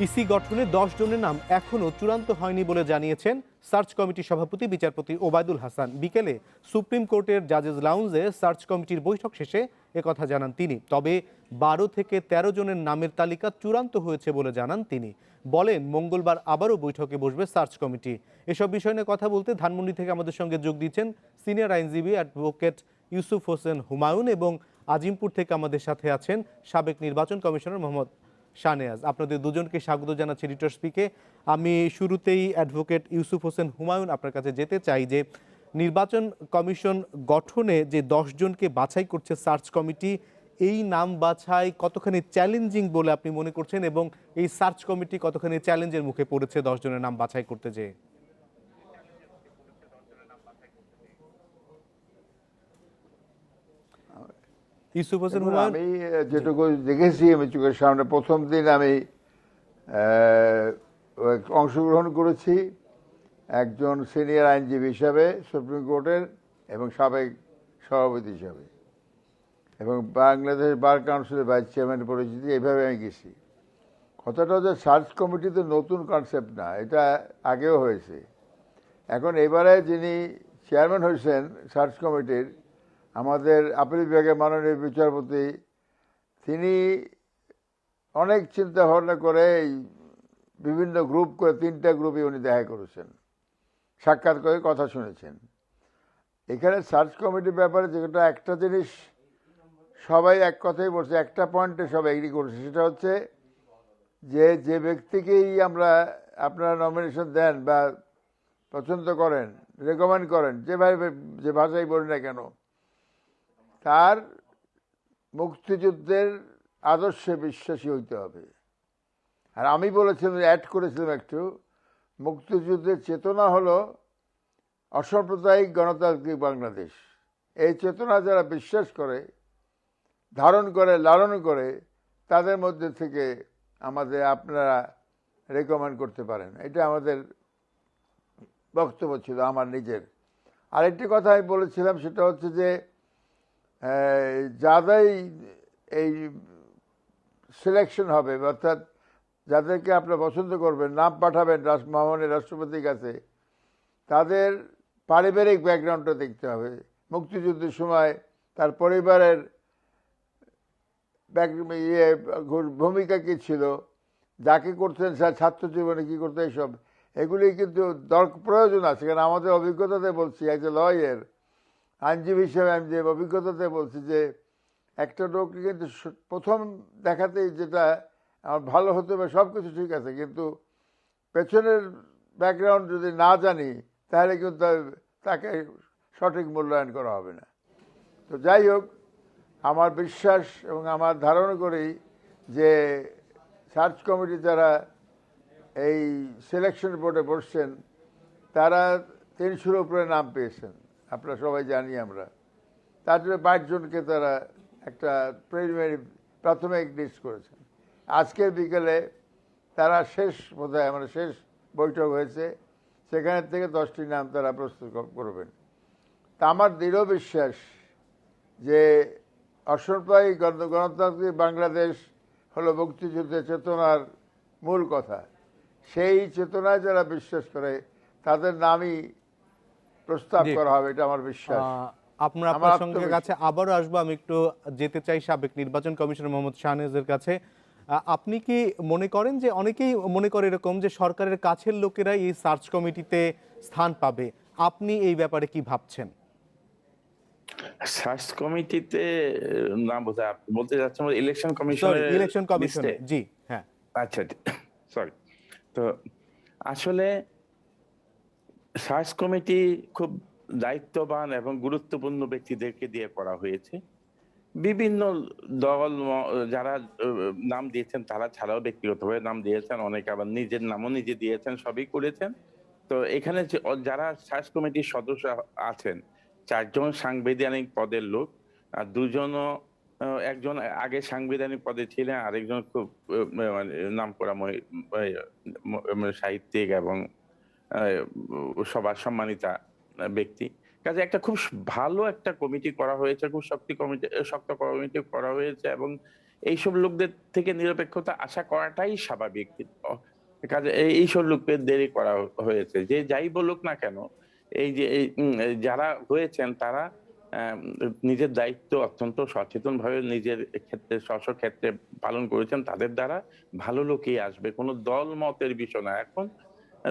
EC গঠনে দশ জনের নাম এখনও চূড়ান্ত হয়নি বলে জানিয়েছেন সার্চ কমিটির সভাপতি বিচারপতি ওবায়দুল হাসান। বিকেলে সুপ্রিম কোর্টের জাজেস লাউঞ্জে সার্চ কমিটির বৈঠক শেষে একথা জানান তিনি। তবে বারো থেকে ১৩ জনের নামের তালিকা চূড়ান্ত হয়েছে বলে জানান তিনি। বলেন, মঙ্গলবার আবারও বৈঠকে বসবে সার্চ কমিটি। এসব বিষয় নিয়ে কথা বলতে ধানমন্ডি থেকে আমাদের সঙ্গে যোগ দিচ্ছেন সিনিয়র আইনজীবী অ্যাডভোকেট ইউসুফ হোসেন হুমায়ুন এবং আজিমপুর থেকে আমাদের সাথে আছেন সাবেক নির্বাচন কমিশনার মোহাম্মদ শানেয়াজ আপনাদের দুজনকে স্বাগত জানাচ্ছি রিটার স্পিকে আমি শুরুতেই অ্যাডভোকেট ইউসুফ হোসেন হুমায়ুন আপনার কাছে যেতে চাই যে নির্বাচন কমিশন গঠনে যে জনকে বাছাই করছে সার্চ কমিটি, এই নাম বাছাই কতখানি চ্যালেঞ্জিং বলে আপনি মনে করছেন এবং এই সার্চ কমিটি কতখানি চ্যালেঞ্জের মুখে পড়েছে দশজনের নাম বাছাই করতে যেয়ে? ইউসুফ হোসেন আমি যেটুকু দেখেছি আমি চোখের সামনে প্রথম দিন আমি অংশগ্রহণ করেছি একজন সিনিয়র আইনজীবী হিসাবে সুপ্রিম কোর্টের এবং সাবেক সভাপতি হিসাবে। এবং বাংলাদেশ বার কাউন্সিলের ভাইস চেয়ারম্যান পরিচিতি এইভাবে আমি গেছি। কথাটা হচ্ছে সার্চ কমিটি তো নতুন কনসেপ্ট না এটা আগেও হয়েছে। এখন এবারে যিনি চেয়ারম্যান হয়েছেন সার্চ কমিটির আমাদের আপিল বিভাগের মাননীয় বিচারপতি, তিনি অনেক চিন্তা ভাবনা করে বিভিন্ন গ্রুপ করে, তিনটা গ্রুপে উনি দেখা করেছেন। সাক্ষাৎ করে কথা শুনেছেন। এখানে সার্চ কমিটির ব্যাপারে যেটা একটা জিনিস, সবাই এক কথাই বলছে, একটা পয়েন্টে সবাই এগ্রি করছে, সেটা হচ্ছে যে যে ব্যক্তিকেই আমরা আপনারা নমিনেশন দেন বা পছন্দ করেন রেকমেন্ড করেন, যেভাবে যে ভাষাই বলি না কেন তার মুক্তিযুদ্ধের আদর্শে বিশ্বাসী হইতে হবে। আর আমি বলেছিলাম অ্যাড করেছিলাম একটু, মুক্তিযুদ্ধের চেতনা হলো অসাম্প্রদায়িক গণতান্ত্রিক বাংলাদেশ। এই চেতনা যারা বিশ্বাস করে, ধারণ করে, লালন করে, তাদের মধ্যে থেকে আমাদের আপনারা রেকমেন্ড করতে পারেন। এটা আমাদের বক্তব্য ছিল, আমার নিজের। আরেকটি কথা আমি বলেছিলাম, সেটা হচ্ছে যে যারাই এই সিলেকশন হবে, অর্থাৎ যাদেরকে আপনারা পছন্দ করবেন, নাম পাঠাবেন মহামানের রাষ্ট্রপতির কাছে, তাদের পারিবারিক ব্যাকগ্রাউন্ডটা দেখতে হবে। মুক্তিযুদ্ধের সময় তার পরিবারের ইয়ে ভূমিকা কী ছিল যাকে করতেন, স্যার, ছাত্র জীবনে কী করতেন এইসব এগুলি কিন্তু দর, প্রয়োজন আছে। কারণ আমাদের অভিজ্ঞতাতে বলছি অ্যাজ এ লয়ার আইনজীবী হিসেবে আমি যে অভিজ্ঞতাতে বলছি যে একটা লোক কিন্তু প্রথম দেখাতেই যেটা আমার ভালো হতে হবে সব কিছু ঠিক আছে, কিন্তু পেছনের ব্যাকগ্রাউন্ড যদি না জানি, তাহলে কিন্তু তাকে সঠিক মূল্যায়ন করা হবে না। তো যাই হোক, আমার বিশ্বাস এবং আমার ধারণা করি যে সার্চ কমিটি যারা এই সিলেকশন বোর্ডে বসছেন, তারা তিনশোর উপরে নাম পেয়েছেন। আপনারা সবাই জানি আমরা। তার জন্য বাইশ জনকে তারা একটা প্রিলিমিনারি প্রাথমিক লিস্ট করেছেন। আজকের বিকেলে তারা শেষ বোধহয় মানে শেষ বৈঠক হয়েছে। সেখানে থেকে দশটি নাম তারা প্রস্তুত করবেন। তা আমার দৃঢ় বিশ্বাস যে অসাম্প্রদায়িক গণ- গণতান্ত্রিক বাংলাদেশ হলো মুক্তিযুদ্ধের চেতনার মূল কথা। সেই চেতনায় যারা বিশ্বাস করে, তাদের নামই প্রস্তাব করা হবে এটা আমার বিশ্বাস। আপনার আপনার সঙ্গে কাছে আবারও আসব আমি একটু যেতে চাই সাবেক নির্বাচন কমিশনার মোহাম্মদ শাহনেজের কাছে। আপনি কি মনে করেন যে অনেকেই মনে করে এরকম যে সরকারের কাছের লোকেরাই এই সার্চ কমিটিতে স্থান পাবে? আপনি এই ব্যাপারে কি ভাবছেন? সার্চ কমিটিতে না বোঝা বলতে যাচ্ছেন ইলেকশন কমিশন ইলেকশন কমিশন জি হ্যাঁ। আচ্ছা সরি তো আসলে সার্চ কমিটি খুব দায়িত্ববান এবং গুরুত্বপূর্ণ ব্যক্তিদেরকে দিয়ে করা হয়েছে। বিভিন্ন দল যারা নাম দিয়েছেন তারা ছাড়াও ব্যক্তিগতভাবে নাম দিয়েছেন, অনেকে আবার নিজের নামও নিজে দিয়েছেন, সবই করেছেন। তো এখানে যারা সার্চ কমিটির সদস্য আছেন, চারজন সাংবিধানিক পদের লোক, আর দুজনও একজন আগে সাংবিধানিক পদে ছিলেন, আরেকজন খুব মানে নাম করা সাহিত্যিক এবং সবার সম্মানিতা ব্যক্তি। কাজে একটা খুব ভালো একটা কমিটি করা হয়েছে, খুব শক্তি কমিটি, শক্ত কমিটি করা হয়েছে এবং এইসব লোকদের থেকে নিরপেক্ষতা আশা করাটাই স্বাভাবিক। কাজে এইসব লোকদের দেরি করা হয়েছে। যে যাই বলুক না কেন, এই যে যারা হয়েছেন তারা নিজের দায়িত্ব অত্যন্ত সচেতন ভাবে নিজের ক্ষেত্রে স্ব ক্ষেত্রে পালন করেছেন। তাদের দ্বারা ভালো লোকই আসবে। কোনো দল মতের বিষয় না। এখন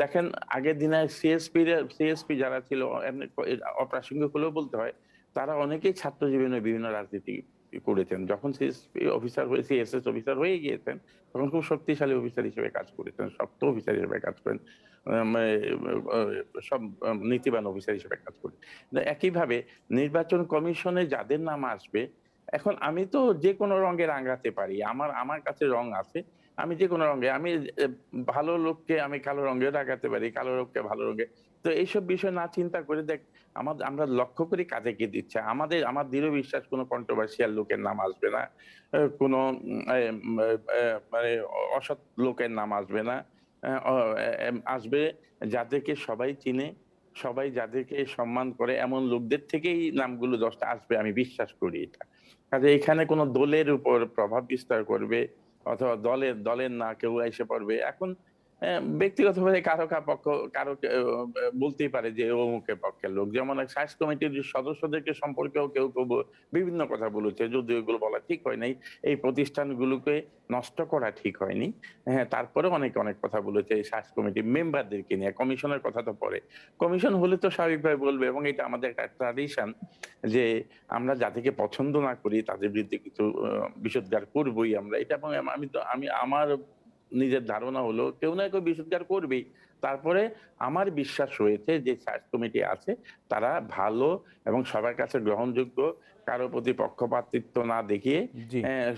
দেখেন, আগের দিনে সিএসপি সিএসপি যারা ছিল অপ্রাসঙ্গিক হলেও বলতে হয়, তারা অনেকেই ছাত্র জীবনে বিভিন্ন রাজনীতি করেছেন। যখন সিএসপি অফিসার হয়ে সিএসএস অফিসার হয়ে গিয়েছেন, তখন খুব শক্তিশালী অফিসার হিসেবে কাজ করেছেন, শক্ত অফিসার হিসেবে কাজ করেন সব নীতিবান অফিসার হিসেবে কাজ করেন একইভাবে নির্বাচন কমিশনে যাদের নাম আসবে এখন আমি তো যে কোনো রঙে রাঙাতে পারি, আমার আমার কাছে রং আছে, আমি যে কোনো রঙে, আমি ভালো লোককে আমি কালো রঙে রাগাতে পারি, কালো লোককে ভালো রঙে। তো এইসব বিষয় না চিন্তা করে দেখ আমাদের আমরা লক্ষ্য করি কাজে কি দিচ্ছে। আমাদের, আমার দৃঢ় বিশ্বাস কোনো কন্ট্রোভার্সিয়াল লোকের নাম আসবে না কোনো মানে অসৎ লোকের নাম আসবে না আসবে যাদেরকে সবাই চিনে, সবাই যাদেরকে সম্মান করে, এমন লোকদের থেকেই নামগুলো দশটা আসবে, আমি বিশ্বাস করি এটা। কাজে এখানে কোনো দলের উপর প্রভাব বিস্তার করবে অথবা দলের দলের না কেউ এসে পড়বে। এখন ব্যক্তিগতভাবে কারও পক্ষ, কারও বলতেই পারে যে অমুকের পক্ষের লোক। যেমন সাইন্স কমিটির সদস্যদেরকে সম্পর্কেও কেউ কেউ বিভিন্ন কথা বলেছে, যদিও এগুলো বলা ঠিক হয় নাই। এই প্রতিষ্ঠানগুলোকে নষ্ট করা ঠিক হয়নি। হ্যাঁ তারপরে অনেকে অনেক কথা বলেছে এই সার্চ কমিটির মেম্বারদেরকে নিয়ে। কমিশনের কথা তো পরে কমিশন হলে তো স্বাভাবিকভাবে বলবে, এবং এটা আমাদের একটা ট্রাডিশন যে আমরা যাদেরকে পছন্দ না করি, তাদের বিরুদ্ধে কিছু বিষোদ্গার করবই আমরা। এটা এবং আমি তো, আমি, আমার নিজের ধারণা হলো কেউ না কেউ বিষোদ্গার করবেই। তারপরে আমার বিশ্বাস রয়েছে যে সার্চ কমিটি আছে তারা ভালো এবং সবার কাছে গ্রহণযোগ্য কারও প্রতি পক্ষপাতিত্ব না দেখিয়ে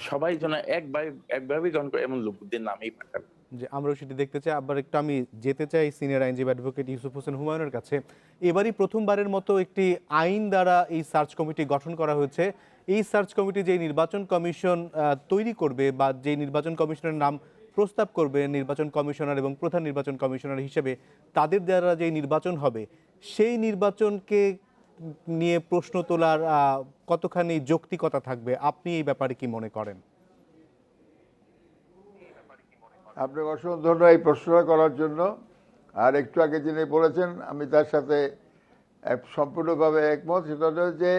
সবাই যেন একভাবে একভাবেই গ্রহণ করে এমন লোকদের নামেই পাঠাবে যে আমরাও সেটি দেখতে চাই। আবার একটু আমি যেতে চাই সিনিয়র আইনজীবী অ্যাডভোকেট ইউসুফ হোসেন হুমায়ুনের কাছে। এবারই প্রথমবারের মতো একটি আইন দ্বারা এই সার্চ কমিটি গঠন করা হয়েছে। এই সার্চ কমিটি যে নির্বাচন কমিশন তৈরি করবে বা যে নির্বাচন কমিশনের নাম প্রস্তাব করবে নির্বাচন কমিশনার এবং প্রধান নির্বাচন কমিশনার হিসেবে। তাদের দ্বারা যে নির্বাচন হবে, সেই নির্বাচনকে নিয়ে প্রশ্ন তোলার কতখানি যৌক্তিকতা থাকবে? আপনি এই ব্যাপারে কি মনে করেন? আপনাকে অসংখ্য ধন্যবাদ এই প্রশ্নটা করার জন্য। আর একটু আগে যিনি বলেছেন, আমি তার সাথে সম্পূর্ণভাবে একমত। সেটা যে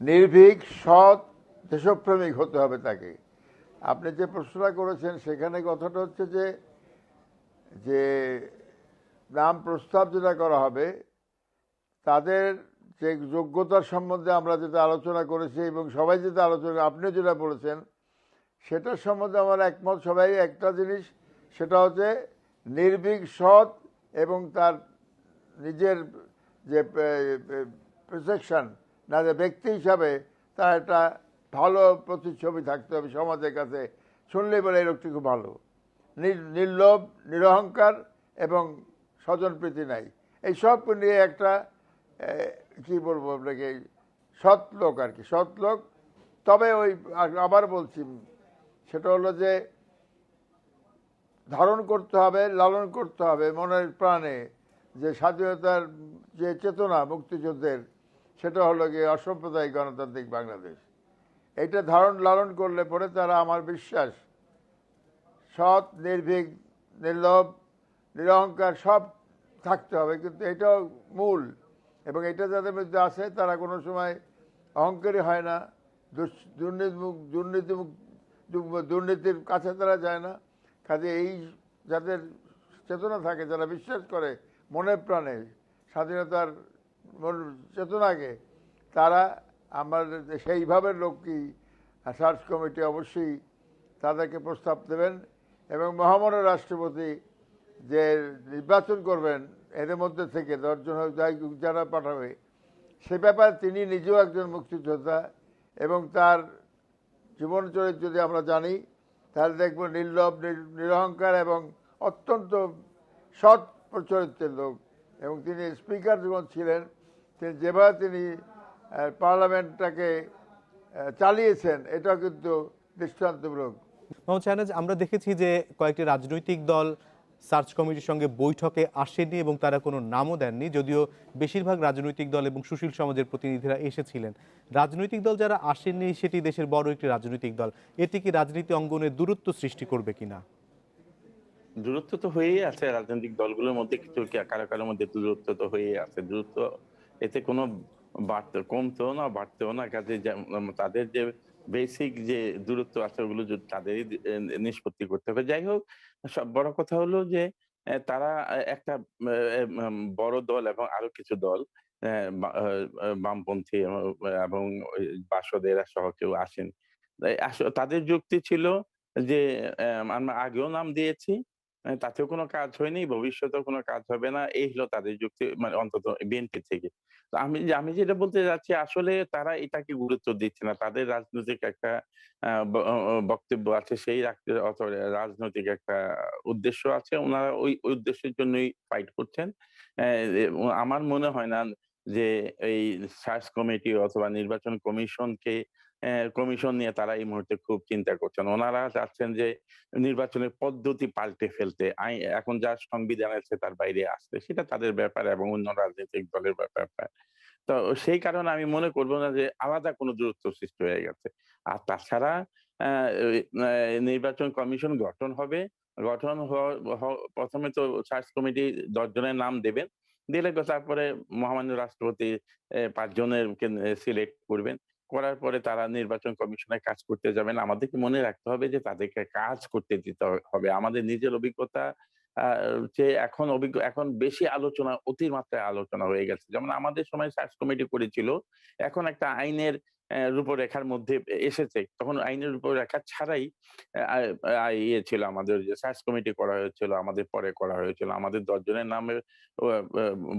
নির্ভীক, সৎ, দেশপ্রেমিক হতে হবে তাকে। আপনি যে প্রশ্নটা করেছেন, সেখানে কথাটা হচ্ছে যে যে নাম প্রস্তাব যেটা করা হবে, তাদের যে যোগ্যতার সম্বন্ধে আমরা যেটা আলোচনা করেছি এবং সবাই যেটা আলোচনা আপনিও যেটা বলেছেন, সেটার সম্বন্ধে আমার একমত সবাই, একটা জিনিস সেটা হচ্ছে নির্ভীক, সৎ এবং তার নিজের যে প্রজেকশন না যে ব্যক্তি হিসাবে তার একটা ভালো প্রতিচ্ছবি থাকতে হবে সমাজের কাছে। শুনলে বলে এই লোকটি খুব ভালো। নির- নির্লোভ, নিরহংকার এবং স্বজনপ্রীতি নাই। এই সব নিয়ে একটা কি বলব আপনাকে, সৎ লোক আর কি, সৎ লোক। তবে ওই আবার বলছি, সেটা হলো যে ধারণ করতে হবে, লালন করতে হবে মনের প্রাণে। যে স্বাধীনতার যে চেতনা মুক্তিযুদ্ধের, সেটা হলো গিয়ে অসাম্প্রদায়িক গণতান্ত্রিক বাংলাদেশ। এটা ধারণ লালন করলে পরে তারা আমার বিশ্বাস, সৎ, নির্ভীক, নির্লোভ, নিরহংকার, সব থাকতে হবে। কিন্তু এটাও মূল এবং এটা যাদের মধ্যে আছে তারা কোনো সময় অহংকারী হয় না দুর্নীতিমুখ দুর্নীতিমুখ দুর্নীতির কাছে তারা যায় না। কাজে এই যাদের চেতনা থাকে, যারা বিশ্বাস করে মনে প্রাণে স্বাধীনতার চেতনাকে, তারা আমার সেইভাবে লোককেই সার্চ কমিটি অবশ্যই তাদেরকে প্রস্তাব দেবেন এবং মহামান্য রাষ্ট্রপতি যে নির্বাচন করবেন, এদের মধ্যে থেকে দশজন যারা পাঠাবে, সে ব্যাপারে তিনি নিজেও একজন মুক্তিযোদ্ধা এবং তার জীবন চরিত্র যদি আমরা জানি, তাহলে দেখব নির্লভ, নির- নিরহংকার এবং অত্যন্ত সৎ চরিত্রের লোক এবং তিনি স্পিকার যখন ছিলেন, তিনি যেভাবে তিনি পার্লামেন্টটাকে চালিয়েছেন এটা কিন্তু দৃষ্টান্তমূলক। মোহাম্মদ শাহনাজ আমরা দেখেছি যে কয়েকটি রাজনৈতিক দল সার্চ কমিটির সঙ্গে বৈঠকে আসেনি এবং তারা কোনো নামও দেননি যদিও বেশিরভাগ রাজনৈতিক দল এবং সুশীল সমাজের প্রতিনিধিরা এসেছিলেন। রাজনৈতিক দল যারা আসেননি সেটি দেশের বড় একটি রাজনৈতিক দল। এটি কি রাজনীতি অঙ্গনে দূরত্ব সৃষ্টি করবে কিনা? দূরত্ব তো হয়েই আছে রাজনৈতিক দলগুলোর মধ্যে কিছু কি- কারও কারোর মধ্যে দূরত্ব তো হয়েই আছে। দূরত্ব এতে কোনো বাড়তে, কমতেও না, বাড়তেও না। কাজে তাদের যে বেসিক যে দূরত্ব আছে, ওগুলো তাদেরই নিষ্পত্তি করতে হবে। যাই হোক, সব বড় কথা হলো যে তারা একটা বড় দল এবং আরও কিছু দল বামপন্থী এবং- বাসদেরা সহ কেউ আসেন। আস- তাদের যুক্তি ছিল যে আমরা আগেও নাম দিয়েছি আহ, তাতেও কোনো কাজ হয়নি ভবিষ্যতেও কোনো কাজ হবে না এই হলো তাদের যুক্তি মানে অন্তত বিএনপি থেকে। আমি আমি যেটা বলতে যাচ্ছি আসলে তারা এটাকে গুরুত্ব দিচ্ছে না। তাদের রাজনৈতিক একটা বক্তব্য আছে সেই রাজনৈতিক একটা উদ্দেশ্য আছে। ওনারা ওই উদ্দেশ্যের জন্যই ফাইট করছেন। আমার মনে হয় না যে এই সার্চ কমিটি অথবা নির্বাচন কমিশনকে কমিশন নিয়ে তারা এই মুহূর্তে খুব চিন্তা করছেন। ওনারা চাচ্ছেন যে, নির্বাচনের পদ্ধতি পাল্টে ফেলতে। এখন যা সংবিধান আছে তার বাইরে আসতে। সেটা তাদের ব্যাপার এবং অন্য রাজনৈতিক দলের ব্যাপার। তো সেই কারণে আমি মনে করব না যে, আলাদা কোনো দূরত্ব সৃষ্টি হয়ে গেছে। আর তাছাড়া নির্বাচন কমিশন গঠন হবে। গঠন প্রথমে তো সার্চ কমিটি দশ জনের নাম দেবেন। দিলে তারপরে মহামান্য রাষ্ট্রপতি পাঁচজনের সিলেক্ট করবেন। করার পরে তারা নির্বাচন কমিশনে কাজ করতে যাবেন। আমাদেরকে মনে রাখতে হবে যে তাদেরকে কাজ করতে দিতে হবে। আমাদের নিজের অভিজ্ঞতা যে এখন অভিজ্ঞ, এখন বেশি আলোচনা অতিমাত্রায় আলোচনা হয়ে গেছে। যেমন আমাদের সময় সার্চ কমিটি করেছিল, এখন একটা আইনের রূপরেখার মধ্যে এসেছে। তখন আইনের রূপরেখা ছাড়াই ইয়ে ছিল আমাদের যে সার্চ কমিটি করা হয়েছিল, আমাদের পরে করা হয়েছিল, আমাদের দশজনের নামে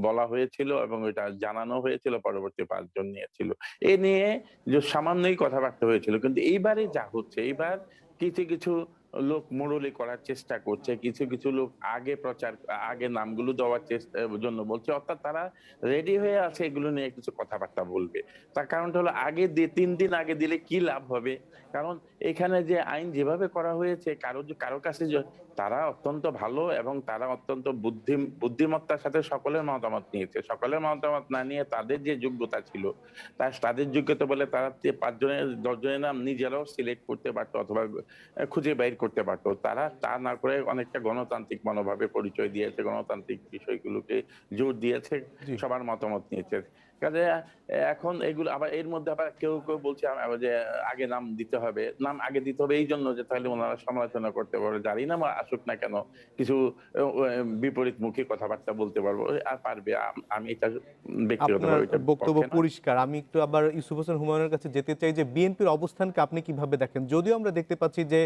বলা হয়েছিল এবং এটা জানানো হয়েছিল, পরবর্তী পাঁচজন নিয়েছিল। এ নিয়ে যে সামান্যই কথাবার্তা হয়েছিল, কিন্তু এইবারে যা হচ্ছে, এইবার কিছু কিছু লোক মোড়লি করার চেষ্টা করছে। কিছু কিছু লোক আগে প্রচার, আগে নামগুলো দেওয়ার চেষ্টা, জন্য বলছে, অর্থাৎ তারা রেডি হয়ে আছে এগুলো নিয়ে কিছু কথাবার্তা বলবে। তার কারণটা হলো আগে দিয়ে তিন দিন আগে দিলে কি লাভ হবে? কারণ এখানে যে আইন যেভাবে করা হয়েছে, কারও কারও কাছে তারা অত্যন্ত ভালো এবং তারা অত্যন্ত বুদ্ধি বুদ্ধিমত্তার সাথে সকলের মতামত নিয়েছে। সকলের মতামত না নিয়ে তাদের যে যোগ্যতা ছিল তার তাদের যোগ্যতা বলে তারা তে- পাঁচজনের দশজনের নাম নিজেরাও সিলেক্ট করতে পারতো অথবা খুঁজে বাইর করতে পারতো। তারা তা না করে অনেকটা গণতান্ত্রিক মনোভাবে পরিচয় দিয়েছে গণতান্ত্রিক বিষয়গুলোকে জোর দিয়েছে সবার মতামত নিয়েছে। কাজে এখন এগুলো আবার এর মধ্যে আবার কেউ কেউ বলছে যে আগে নাম দিতে হবে নাম আগে দিতে হবে এই জন্য যে তাহলে ওনারা সমালোচনা করতে পারবে। যারই নাম আসুক না কেন কিছু বিপরীত মুখী কথাবার্তা বলতে পারব আর পারবে আমি এটা ব্যক্তিগত আপনার বক্তব্য পরিষ্কার। আমি একটু আবার ইউসুফ হোসেন হুমায়ুনের কাছে যেতে চাই যে বিএনপির অবস্থানকে আপনি কীভাবে দেখেন? যদিও আমরা দেখতে পাচ্ছি যে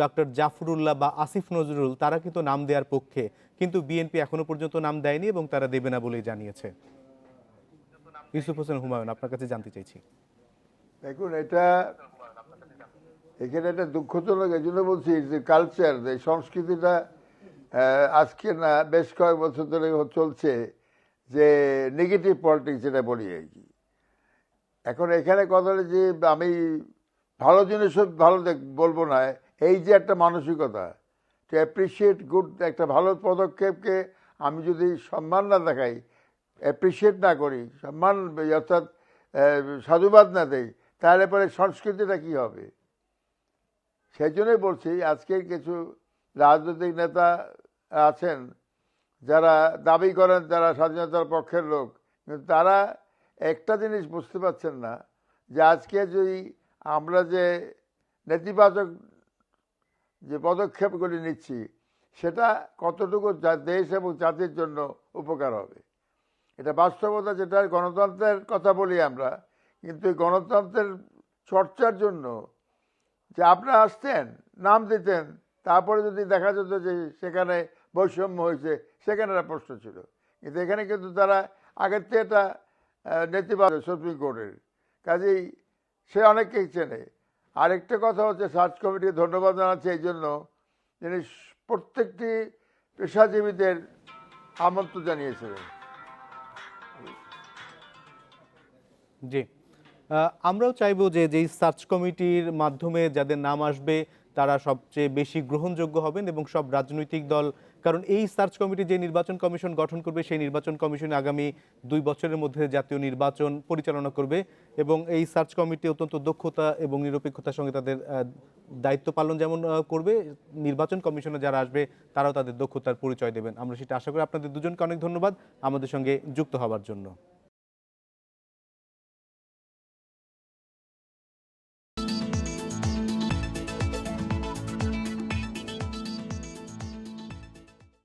ডক্টর জাফরুল্লাহ বা আসিফ নজরুল তারা কিন্তু নাম দেওয়ার পক্ষে কিন্তু বিএনপি এখনও পর্যন্ত নাম দেয়নি এবং তারা দেবে না বলেই জানিয়েছে। ইউসুফ হোসেন হুমায়ুন, আপনার কাছে জানতে চাইছি। দেখুন, এটা এখানে একটা দুঃখজনক এই জন্য বলছি যে কালচার যে সংস্কৃতিটা আজকে না বেশ কয়েক বছর ধরে চলছে যে নেগেটিভ পলিটিক্স যেটা বলি আর কি। এখন এখানে কথা যে আমি ভালো জিনিস ভালো দেখ- বলব না, এই যে একটা মানসিকতা টু অ্যাপ্রিসিয়েট গুড একটা ভালো পদক্ষেপকে আমি যদি সম্মান না দেখাই অ্যাপ্রিসিয়েট না করি, সম্মান অর্থাৎ সাধুবাদ না দেই, তাহলে পরে সংস্কৃতিটা কি হবে? সেই জন্যই বলছি আজকের কিছু রাজনৈতিক নেতা আছেন, যারা দাবি করেন যারা স্বাধীনতার পক্ষের লোক, কিন্তু তারা একটা জিনিস বুঝতে পারছেন না, যে আজকে যদি আমরা যে নেতিবাচক যে পদক্ষেপগুলি নিচ্ছি, সেটা কতটুকু দেশ এবং জাতির জন্য উপকার হবে? এটা বাস্তবতা যেটা গণতন্ত্রের কথা বলি আমরা। কিন্তু এই গণতন্ত্রের চর্চার জন্য যে আপনারা আসতেন নাম দিতেন তারপরে যদি দেখা যেত যে সেখানে বৈষম্য হয়েছে সেখানে একটা প্রশ্ন ছিল। কিন্তু এখানে কিন্তু তারা আগের থেকে আহ, নেতিবাচক সুপ্রিম কোর্টের কাজেই সে অনেককেই চেনে। আরেকটা কথা হচ্ছে সার্চ কমিটিকে ধন্যবাদ জানাচ্ছি এই জন্য যিনি প্রত্যেকটি পেশাজীবীদের আমন্ত্রণ জানিয়েছিলেন। জি। আমরাও চাইব যে, যেই সার্চ কমিটির মাধ্যমে যাদের নাম আসবে, তারা সবচেয়ে বেশি গ্রহণযোগ্য হবেন এবং সব রাজনৈতিক দল, কারণ এই সার্চ কমিটি যে নির্বাচন কমিশন গঠন করবে, সেই নির্বাচন কমিশন আগামী দুই বছরের মধ্যে জাতীয় নির্বাচন পরিচালনা করবে এবং এই সার্চ কমিটি অত্যন্ত দক্ষতা এবং নিরপেক্ষতার সঙ্গে তাদের দায়িত্ব পালন যেমন করবে, নির্বাচন কমিশনে যারা আসবে, তারাও তাদের দক্ষতার পরিচয় দেবেন। আমরা সেটা আশা করি আপনাদের দুজনকে অনেক ধন্যবাদ আমাদের সঙ্গে যুক্ত হওয়ার জন্য।